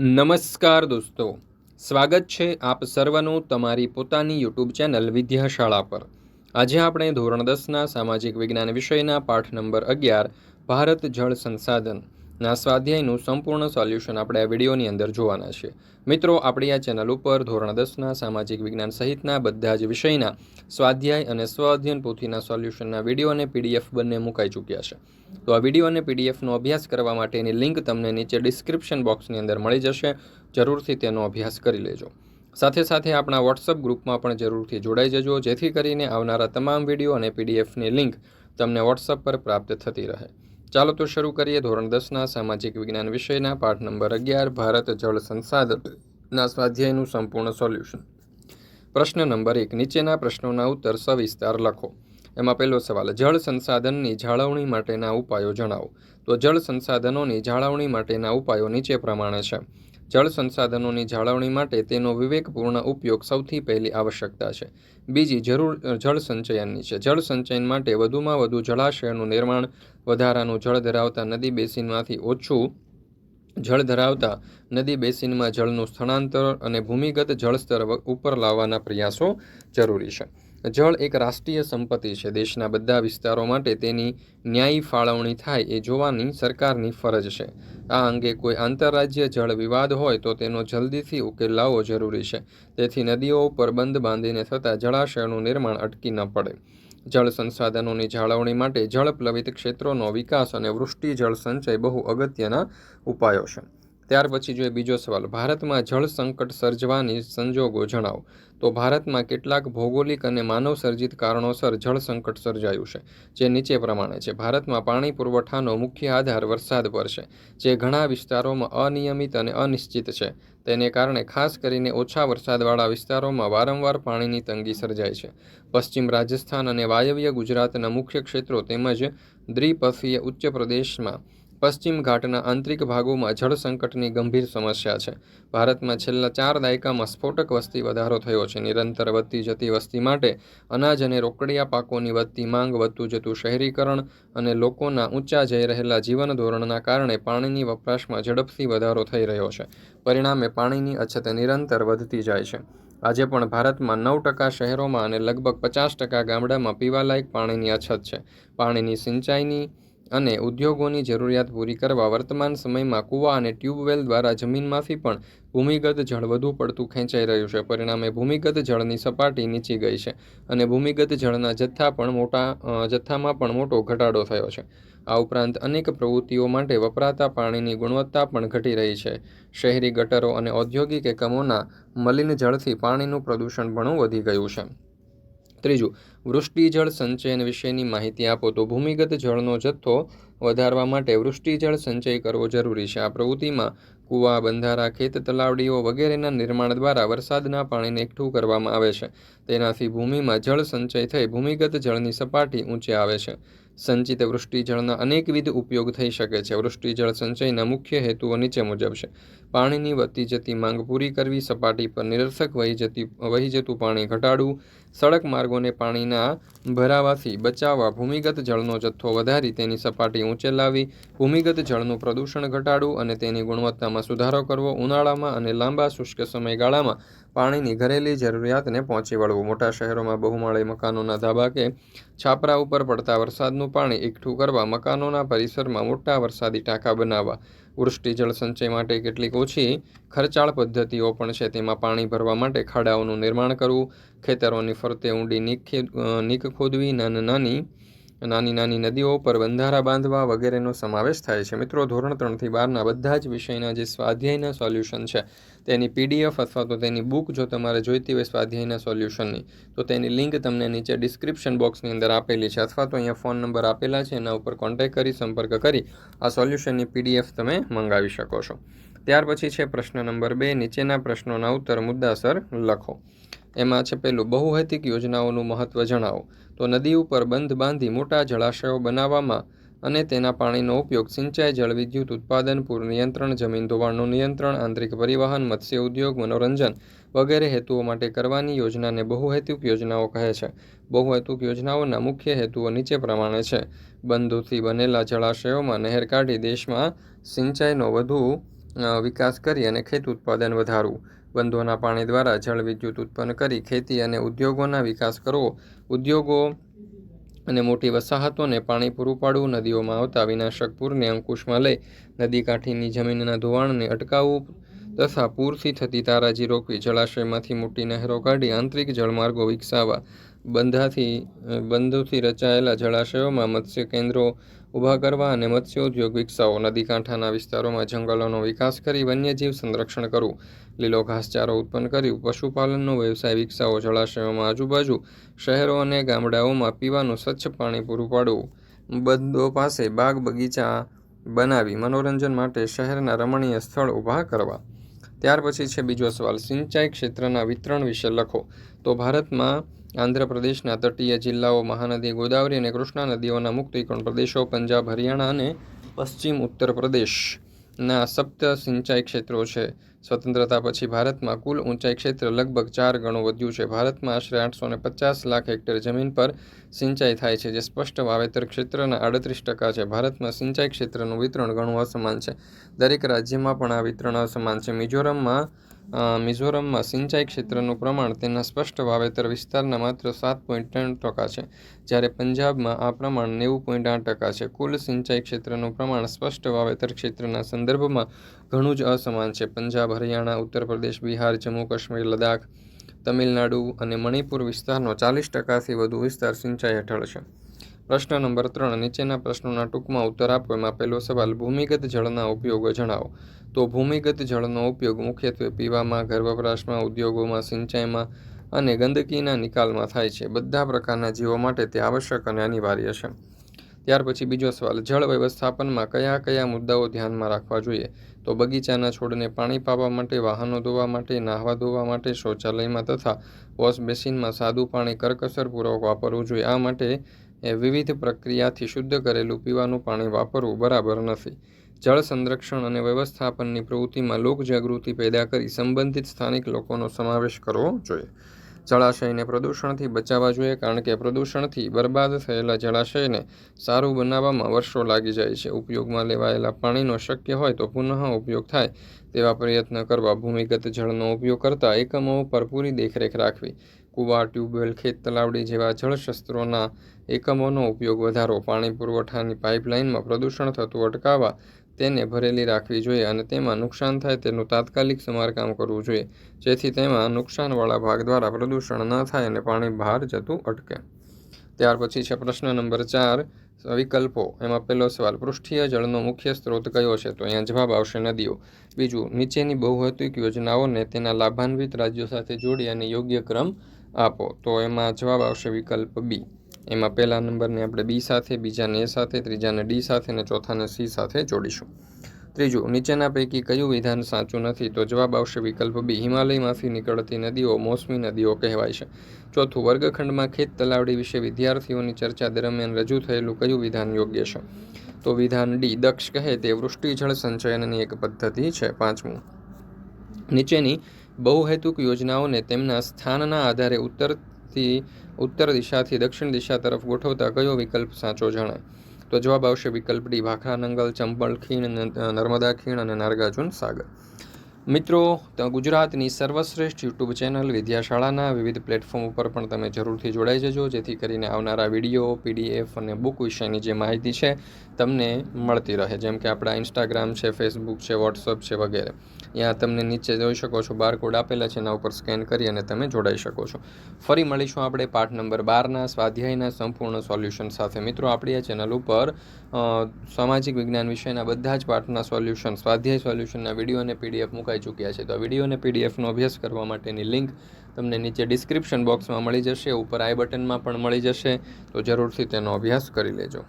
નમસ્કાર દોસ્તો. સ્વાગત છે આપ સર્વનું તમારી પોતાની યુટ્યુબ ચેનલ વિદ્યાશાળા પર. આજે આપણે ધોરણ દસના સામાજિક વિજ્ઞાન વિષયના પાઠ નંબર અગિયાર, ભારત જળ સંસાધનના સ્વાધ્યાયનું સંપૂર્ણ સોલ્યુશન આપણે આ વિડીયોની અંદર જોવાના છે. મિત્રો, આપણી આ ચેનલ ઉપર ધોરણ દસના, સામાજિક વિજ્ઞાન સહિતના બધા જ વિષયના સ્વાધ્યાય અને સ્વ અધ્યયન પોથીના સોલ્યુશનના વીડિયો અને પીડીએફ બંને મુકાઈ ચૂક્યા છે. તો આ વીડિયો અને પીડીએફનો અભ્યાસ કરવા માટેની લિંક તમને નીચે ડિસ્ક્રિપ્શન બોક્સની અંદર મળી જશે. જરૂરથી તેનો અભ્યાસ કરી લેજો. સાથે સાથે આપણા વોટ્સઅપ ગ્રુપમાં પણ જરૂરથી જોડાઈ જજો, જેથી કરીને આવનારા તમામ વીડિયો અને પીડીએફની લિંક તમને વોટ્સઅપ પર પ્રાપ્ત થતી રહે. ચાલો તો શરૂ કરીએ ધોરણ દસના સામાજિક વિજ્ઞાન વિષયના પાઠ નંબર અગિયાર, ભારત જળ સંસાધનના સ્વાધ્યાયનું સંપૂર્ણ સોલ્યુશન. પ્રશ્ન નંબર એક, નીચેના પ્રશ્નોના ઉત્તર સવિસ્તાર લખો. એમાં પહેલો સવાલ, જળ સંસાધનની જાળવણી માટેના ઉપાયો જણાવો. તો જળ સંસાધનોની જાળવણી માટેના ઉપાયો નીચે પ્રમાણે છે. જળ સંસાધનોની જાળવણી માટે તેનો વિવેકપૂર્ણ ઉપયોગ સૌથી પહેલી આવશ્યકતા છે. બીજી, જરૂર જળ સંચયનની છે. જળ સંચયન માટે વધુમાં વધુ જળાશયનું નિર્માણ, વધારાનું જળ ધરાવતા નદી બેસિનમાંથી ઓછું જળ ધરાવતા નદી બેસિનમાં જળનું સ્થળાંતર અને ભૂમિગત જળસ્તર ઉપર લાવવાના પ્રયાસો જરૂરી છે. જળ એક રાષ્ટ્રીય સંપત્તિ છે. દેશના બધા વિસ્તારો માટે તેની ન્યાયી ફાળવણી થાય એ જોવાની સરકારની ફરજ છે. આ અંગે કોઈ આંતરરાજ્ય જળ વિવાદ હોય તો તેનો જલ્દીથી ઉકેલ લાવવો જરૂરી છે. તેથી નદીઓ ઉપર બંધ બાંધીને થતાં જળાશયનું નિર્માણ અટકી ન પડે. જળ સંસાધનોની જાળવણી માટે જળ પ્લવિત ક્ષેત્રોનો વિકાસ અને વૃષ્ટિ જળ સંચય બહુ અગત્યના ઉપાયો છે. ત્યાર પછી જોઈએ બીજો સવાલ. ભારતમાં જળ સંકટ સર્જવાની સંજોગો જણાવો. તો ભારતમાં કેટલાક ભૌગોલિક અને માનવ સર્જિત કારણોસર જળ સંકટ સર્જાયું છે, જે નીચે પ્રમાણે છે. ભારતમાં પાણી પુરવઠાનો મુખ્ય આધાર વરસાદ પર છે, જે ઘણા વિસ્તારોમાં અનિયમિત અને અનિશ્ચિત છે. તેને કારણે ખાસ કરીને ઓછા વરસાદવાળા વિસ્તારોમાં વારંવાર પાણીની તંગી સર્જાય છે. પશ્ચિમ રાજસ્થાન અને વાયવ્ય ગુજરાતના મુખ્ય ક્ષેત્રો તેમજ દ્વિપથીય ઉચ્ચ પ્રદેશમાં પશ્ચિમ ઘાટના આંતરિક ભાગોમાં જળ સંકટની ગંભીર સમસ્યા છે. ભારતમાં છેલ્લા ચાર દાયકામાં સ્ફોટક વસ્તી વધારો થયો છે. નિરંતર વધતી જતી વસ્તી માટે અનાજ અને રોકડિયા પાકોની વધતી માંગ, વધતું જતું શહેરીકરણ અને લોકોના ઊંચા જઈ રહેલા જીવન ધોરણના કારણે પાણીની વપરાશમાં ઝડપથી વધારો થઈ રહ્યો છે. પરિણામે પાણીની અછત નિરંતર વધતી જાય છે. આજે પણ ભારતમાં નવ ટકા શહેરોમાં અને લગભગ પચાસ ટકા ગામડામાં પીવાલાયક પાણીની અછત છે. પાણીની સિંચાઈની અને ઉદ્યોગોની જરૂરિયાત પૂરી કરવા વર્તમાન સમયમાં કૂવા અને ટ્યુબવેલ દ્વારા જમીનમાંથી પણ ભૂમિગત જળ વધુ પડતું ખેંચાઈ રહ્યું છે. પરિણામે ભૂમિગત જળની સપાટી નીચી ગઈ છે અને ભૂમિગત જળના જથ્થા પણ મોટા જથ્થામાં પણ મોટો ઘટાડો થયો છે. આ ઉપરાંત અનેક પ્રવૃત્તિઓ માટે વપરાતા પાણીની ગુણવત્તા પણ ઘટી રહી છે. શહેરી ગટરો અને ઔદ્યોગિક એકમોના મલિન જળથી પાણીનું પ્રદૂષણ ઘણું વધી ગયું છે. ત્રીજું, વૃષ્ટિજળ સંચયન વિશેની માહિતી આપો તો ભૂમિગત જળનો જથ્થો વધારવા માટે વૃષ્ટિજળ સંચય કરવો જરૂરી છે. આ પ્રવૃત્તિમાં કૂવા, બંધારા, ખેત તલાવડીઓ વગેરેના નિર્માણ દ્વારા વરસાદના પાણીને એકઠું કરવામાં આવે છે. તેનાથી ભૂમિમાં જળ સંચય થઈ ભૂમિગત જળની સપાટી ઊંચે આવે છે. સંચિત વૃષ્ટિજળના અનેકવિધ ઉપયોગ થઈ શકે છે. વૃષ્ટિજળ સંચયના મુખ્ય હેતુઓ નીચે મુજબ છે. પાણીની વધતી જતી માંગ પૂરી કરવી, સપાટી પર નિરર્થક વહી જતી, વહી જતું પાણી ઘટાડવું સડક માર્ગોને પાણીના ભરાવાથી બચાવવા, ભૂમિગત જળનો જથ્થો વધારી, તેની સપાટી ઊંચે લાવી ભૂમિગત જળનું પ્રદૂષણ ઘટાડવું અને તેની ગુણવત્તામાં સુધારો કરવો ઉનાળામાં અને લાંબા શુષ્ક સમયગાળામાં પાણીની ઘરેલી જરૂરિયાતને પહોંચી વળવું. મોટા શહેરોમાં બહુમાળી મકાનોના ધાબા કે છાપરા ઉપર પડતા વરસાદનું પાણી એકઠું કરવા મકાનોના પરિસરમાં મોટા વરસાદી ટાંકા બનાવવા. વૃષ્ટિ જળ સંચય માટે કેટલીક ઓછી ખર્ચાળ પદ્ધતિઓ પણ છે. તેમાં પાણી ભરવા માટે ખાડાઓનું નિર્માણ કરવું, ખેતરોની ફરતે ઊંડી નીક નીક ખોદવી નાની નાની નાની નાની નદીઓ પર બંધારા બાંધવા વગેરેનો સમાવેશ થાય છે. મિત્રો, ધોરણ ત્રણથી બારના બધા જ વિષયના જે સ્વાધ્યાયના સોલ્યુશન છે, તેની પીડીએફ અથવા તો તેની બુક જો તમારે જોઈતી હોય સ્વાધ્યાયના સોલ્યુશનની, તો તેની લિંક તમને નીચે ડિસ્ક્રિપ્શન બોક્સની અંદર આપેલી છે અથવા તો અહીંયા ફોન નંબર આપેલા છે, એના ઉપર કોન્ટેક્ટ કરી, સંપર્ક કરી, આ સોલ્યુશનની પીડીએફ તમે મંગાવી શકો છો. ત્યાર પછી છે પ્રશ્ન નંબર બે, નીચેના પ્રશ્નોના ઉત્તર મુદ્દાસર લખો. એમાં છે પેલું, બહુહેતિક યોજનાઓનું મહત્ત્વ જણાવો. તો નદી ઉપર બંધ બાંધી મોટા જળાશયો બનાવવામાં અને તેના પાણીનો ઉપયોગ સિંચાઈ જળવિદ્યુત ઉત્પાદન, પૂર નિયંત્રણ, જમીન ધોવાણનું નિયંત્રણ, આંતરિક પરિવહન, મત્સ્ય ઉદ્યોગ, મનોરંજન વગેરે હેતુઓ માટે કરવાની યોજનાને બહુહેતુક યોજનાઓ કહે છે. બહુહેતુક યોજનાઓના મુખ્ય હેતુઓ નીચે પ્રમાણે છે. બંધોથી બનેલા જળાશયોમાં નહેર કાઢી દેશમાં સિંચાઈનો વધુ વિકાસ કરી અને ખેત ઉત્પાદન વધારવું. બંધોના પાણી દ્વારા જળ વિદ્યુત ઉત્પન્ન કરી ખેતી અને ઉદ્યોગોના વિકાસ કરવો. ઉદ્યોગો અને મોટી વસાહતોને પાણી પૂરું પાડવું, નદીઓમાં આવતા વિનાશક પૂરને અંકુશમાં લઈ નદી કાંઠીની જમીનના ધોવાણને અટકાવવું તથા પૂરથી થતી તારાજી રોકવી, જળાશયમાંથી મોટી નહેરો કાઢી આંતરિક જળમાર્ગો વિકસાવવા. બંધાથી બંધોથી રચાયેલા જળાશયોમાં મત્સ્ય કેન્દ્રો ઊભા કરવા અને મત્સ્યોદ્યોગ વિકસાવો. નદી કાંઠાના વિસ્તારોમાં જંગલોનો વિકાસ કરી વન્યજીવ સંરક્ષણ કરવું. લીલો ઘાસચારો ઉત્પન્ન કરી પશુપાલનનો વ્યવસાય વિકસાવો. જળાશયોમાં આજુબાજુ શહેરો અને ગામડાઓમાં પીવાનું સ્વચ્છ પાણી પૂરું પાડવું. બંધો પાસે બાગ બગીચા બનાવી મનોરંજન માટે શહેરના રમણીય સ્થળ ઊભા કરવા. ત્યાર પછી છે બીજો સવાલ. સિંચાઈ ક્ષેત્રના વિતરણ વિશે લખો. તો ભારતમાં આંધ્રપ્રદેશના તટીય જિલ્લાઓ મહાનદી ગોદાવરી અને કૃષ્ણા નદીઓના મુક્ત ત્રણ પ્રદેશો પંજાબ, હરિયાણા અને પશ્ચિમ ઉત્તર પ્રદેશના સપ્ત સિંચાઈ ક્ષેત્રો છે. સ્વતંત્રતા પછી ભારતમાં કુલ ઊંચાઈ ક્ષેત્ર લગભગ ચાર ગણું વધ્યું છે. ભારતમાં આશરે આઠસો પચાસ લાખ હેક્ટર જમીન પર સિંચાઈ થાય છે, જે સ્પષ્ટ વાવેતર ક્ષેત્રના આડત્રીસ ટકા છે. ભારતમાં સિંચાઈ ક્ષેત્રનું વિતરણ ઘણું અસમાન છે. દરેક રાજ્યમાં પણ આ વિતરણ અસમાન છે. મિઝોરમમાં મિઝોરમમાં સિંચાઈ ક્ષેત્રનું પ્રમાણ તેના સ્પષ્ટ વાવેતર વિસ્તારના માત્ર સાત પોઈન્ટ ત્રણ ટકા છે, જ્યારે પંજાબમાં આ પ્રમાણ નેવું પોઈન્ટ આઠ ટકા છે. કુલ સિંચાઈ ક્ષેત્રનું પ્રમાણ સ્પષ્ટ વાવેતર ક્ષેત્રના સંદર્ભમાં ઘણું જ અસમાન છે. પંજાબ, હરિયાણા, ઉત્તર પ્રદેશ, બિહાર, જમ્મુ કાશ્મીર, લદ્દાખ, તમિલનાડુ અને મણિપુર વિસ્તારનો ચાલીસ ટકાથી વધુ વિસ્તાર સિંચાઈ હેઠળ છે. પ્રશ્ન નંબર ત્રણ, નીચેના પ્રશ્નોના ટૂંકમાં ઉત્તર આપો. એમાં પહેલો સવાલ, ભૂમિગત જળના ઉપયોગો જણાવો. તો ભૂમિગત જળનો ઉપયોગ મુખ્યત્વે પીવામાં ઘર વપરાશમાં ઉદ્યોગોમાં, સિંચાઈમાં અને ગંદકીના નિકાલમાં થાય છે. બધા પ્રકારના જીવો માટે તે આવશ્યક અને અનિવાર્ય છે. ત્યાર પછી બીજો સવાલ, જળ વ્યવસ્થાપનમાં કયા કયા મુદ્દાઓ ધ્યાનમાં રાખવા જોઈએ? તો બગીચાના છોડને પાણી પાવા માટે, વાહનો ધોવા માટે, નાહવા ધોવા માટે, શૌચાલયમાં તથા વોશ બેસિનમાં સાદું પાણી કરકસરપૂર્વક વાપરવું જોઈએ. આ માટે એ વિવિધ પ્રક્રિયાથી શુદ્ધ કરેલું પીવાનું પાણી વાપરવું બરાબર નથી. જળ સંરક્ષણ અને વ્યવસ્થાપનની પ્રવૃત્તિમાં લોકજાગૃતિ પેદા કરી સંબંધિત સ્થાનિક લોકોનો સમાવેશ કરવો જોઈએ. જળાશયને પ્રદૂષણથી બચાવવા જોઈએ કારણ કે પ્રદૂષણથી બરબાદ થયેલા જળાશયને સારું બનાવવામાં વર્ષો લાગી જાય છે. ઉપયોગમાં લેવાયેલા પાણીનો શક્ય હોય તો પુનઃ ઉપયોગ થાય તેવા પ્રયત્ન કરવા ભૂમિગત જળનો ઉપયોગ કરતા એકમો પર પૂરી દેખરેખ રાખવી. કૂવા, ટ્યુબવેલ, ખેત તલાવડી જેવા જળશસ્ત્રોના એકમોનો ઉપયોગ વધારો, પાણી પુરવઠાની પાઇપલાઇનમાં પ્રદૂષણ થતું અટકાવવા તેને ભરેલી રાખવી જોઈએ અને તેમાં નુકસાન થાય તેનું તાત્કાલિક સમારકામ કરવું જોઈએ, જેથી તેમાં નુકસાનવાળા ભાગ દ્વારા પ્રદૂષણ ન થાય અને પાણી બહાર જતું અટકે. ત્યાર પછી છે પ્રશ્ન નંબર ચાર, વિકલ્પો. એમાં પહેલો સવાલ, પૃષ્ઠીય જળનો મુખ્ય સ્ત્રોત કયો છે? તો અહીંયા જવાબ આવશે નદીઓ. બીજું, નીચેની બહુહેતુક યોજનાઓને તેના લાભાન્વિત રાજ્યો સાથે જોડી અને યોગ્ય ક્રમ આપો. તો એમાં જવાબ આવશે વિકલ્પ બી. એમાં પહેલા નંબરને આપણે બી સાથે, બીજાને એ સાથે, ત્રીજાને ડી સાથે અને ચોથાને સી સાથે જોડીશું. ત્રીજું, નીચેના પૈકી કયું વિધાન સાચું નથી તો જવાબ આવશે વિકલ્પ બી. હિમાલયમાંથી નીકળતી નદીઓ મોસમી નદીઓ કહેવાય છે. ચોથું, વર્ગખંડમાં ખેત તલાવડી વિશે વિદ્યાર્થીઓની ચર્ચા દરમિયાન રજૂ થયેલું કયું વિધાન યોગ્ય છે? તો વિધાન ડી, દક્ષ કહે તે વૃષ્ટિ, જળ સંચયનની એક પદ્ધતિ છે. પાંચમું, નીચેની બહુહેતુક યોજનાઓને તેમના સ્થાનના આધારે ઉત્તરથી ઉત્તર દિશાથી દક્ષિણ દિશા તરફ ગોઠવતા કયો વિકલ્પ સાચો જણાય? તો જવાબ આવશે વિકલ્પ ડી, ભાખરા, નંગલ ચંપલ ખીણ નર્મદા ખીણ અને નાર્ગાર્જુન સાગર. મિત્રો ગુજરાતની સર્વશ્રેષ્ઠ યુટ્યુબ ચેનલ વિદ્યાશાળાના વિવિધ પ્લેટફોર્મ ઉપર પણ તમે જરૂરથી જોડાઈ જજો. જેથી કરીને આવનારા વીડિયો પીડીએફ અને બુક વિશેની જે માહિતી છે તમને મળતી રહે. જેમ કે આપણા ઇન્સ્ટાગ્રામ છે, ફેસબુક છે, વોટ્સઅપ છે વગેરે. ત્યાં તમને નીચે જોઈ શકો છો, બારકોડ આપેલા છે, એના ઉપર સ્કેન કરી અને તમે જોડાઈ શકો છો. ફરી મળીશું આપણે પાઠ નંબર બારના સ્વાધ્યાયના સંપૂર્ણ સોલ્યુશન સાથે. મિત્રો, આપણી આ ચેનલ ઉપર સામાજિક વિજ્ઞાન વિષયના બધા જ પાઠના સોલ્યુશન, સ્વાધ્યાય સોલ્યુશનના વીડિયો અને પીડીએફ મુકાઈ ચૂક્યા છે. તો આ વીડિયો અને પીડીએફનો અભ્યાસ કરવા માટેની લિંક તમને નીચે ડિસ્ક્રિપ્શન બોક્સમાં મળી જશે. ઉપર આઈ બટનમાં પણ મળી જશે. તો જરૂરથી તેનો અભ્યાસ કરી લેજો.